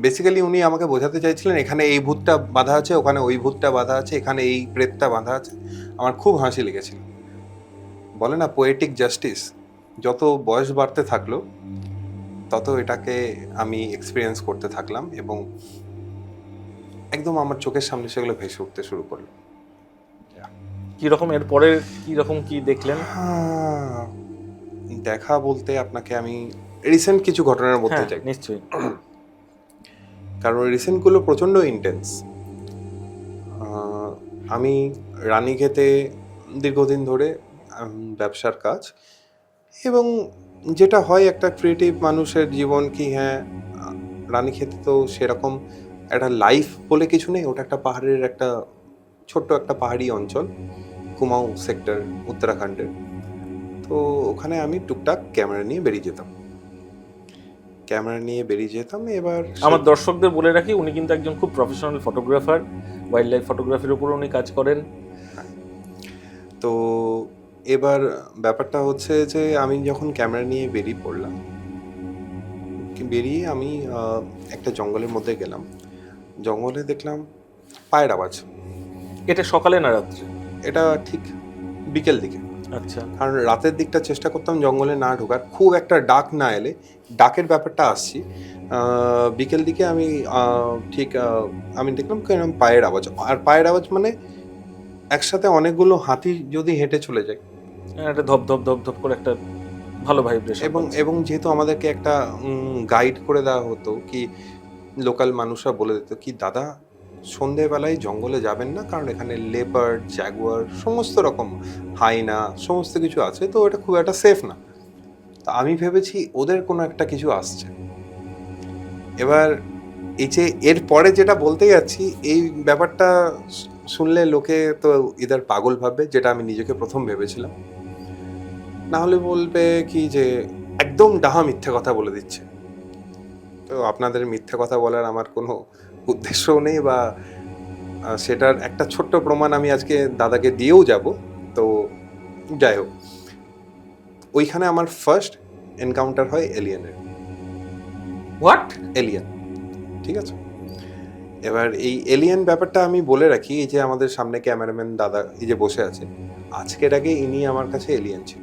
Basically উনি আমাকে বোঝাতে চাইছিলেন এখানে এই ভূতটা বাঁধা আছে ওখানে ওই ভূতটা বাঁধা আছে এখানে এই প্রেতটা বাঁধা আছে। আমার খুব হাসি লেগেছিল। বলে না পোয়েটিক জাস্টিস যত বয়স বাড়তে থাকল তত এটাকে আমি এক্সপিরিয়েন্স করতে থাকলাম এবং একদম আমার চোখের সামনে সেগুলো ভেসে উঠতে শুরু করল। কি এরপরে এর পরে কি দেখলেন? হ্যাঁ, দেখা বলতে আপনাকে আমি রিসেন্ট কিছু ঘটনার মধ্যে হ্যাঁ, যাই। নিশ্চয়ই। কারণ রিসেন্টগুলো প্রচণ্ড ইন্টেন্স আমি রানীক্ষেতে দীর্ঘদিন ধরে ব্যবসার কাজ এবং যেটা হয় একটা ক্রিয়েটিভ মানুষের জীবন কি হ্যাঁ রানীক্ষেতে তো সেরকম একটা লাইফ বলে কিছু নেই, ওটা একটা পাহাড়ের একটা ছোট্ট একটা পাহাড়ি অঞ্চল, কুমাও সেক্টর উত্তরাখণ্ডের। তো ওখানে আমি টুকটাক ক্যামেরা নিয়ে বেরিয়ে যেতাম। ক্যামেরা নিয়ে বেরিয়ে যেতাম এবার আমার দর্শকদের বলে রাখি উনি কিন্তু একজন খুব প্রফেশনাল ফটোগ্রাফার ওয়াইল্ড লাইফ ফটোগ্রাফির উপর উনি কাজ করেন। তো এবার ব্যাপারটা হচ্ছে যে আমি যখন ক্যামেরা নিয়ে বেরিয়ে পড়লাম বেরিয়ে আমি একটা জঙ্গলের মধ্যে গেলাম। জঙ্গলে দেখলাম পায়ের আওয়াজ। এটা সকালে না রাত্রে? এটা ঠিক বিকেল দিকে। আচ্ছা। কারণ রাতের দিকটা চেষ্টা করতাম জঙ্গলে না ঢোকার। খুব একটা ডাক না এলে ডাকের ব্যাপারটা আসছি। বিকেল দিকে আমি ঠিক আমি দেখলাম কীরকম পায়ের আওয়াজ। আর পায়ের আওয়াজ মানে একসাথে অনেকগুলো হাতি যদি হেঁটে চলে যায়। একটা ধপ ধপ ধপ ধপ করে একটা ভালো ভাইব্রেশন এবং এবং যেহেতু আমাদেরকে একটা গাইড করে দেওয়া হতো কি লোকাল মানুষরা বলে দিত কি দাদা সন্ধেবেলায় জঙ্গলে যাবেন না, কারণ এখানে লেপার্ড জ্যাগুয়ার সমস্ত রকম হাইনা সমস্ত কিছু আছে, তো এটা খুব একটা সেফ না। তা আমি ভেবেছি ওদের কোনো একটা কিছু আসছে। এবার এই যে এর পরে যেটা বলতে যাচ্ছি, এই ব্যাপারটা শুনলে লোকে তো ইদার পাগল ভাববে, যেটা আমি নিজেকে প্রথম ভেবেছিলাম। না হলে বলবে কি যে একদম ডাহা মিথ্যে কথা বলে দিচ্ছে। তো আপনাদের মিথ্যে কথা বলার আমার কোনো উদ্দেশ্যও নেই বা সেটার একটা ছোট্ট প্রমাণ আমি আজকে দাদাকে দিয়েও যাব। তো যাই হোক ওইখানে আমার ফার্স্ট এনকাউন্টার হয় এলিয়েনের হোয়াট এলিয়েন ঠিক আছে? এবার এই এলিয়েন ব্যাপারটা আমি বলে রাখি এই যে আমাদের সামনে ক্যামেরাম্যান দাদা এই যে বসে আছে আজকের আগে ইনি আমার কাছে এলিয়েন ছিল।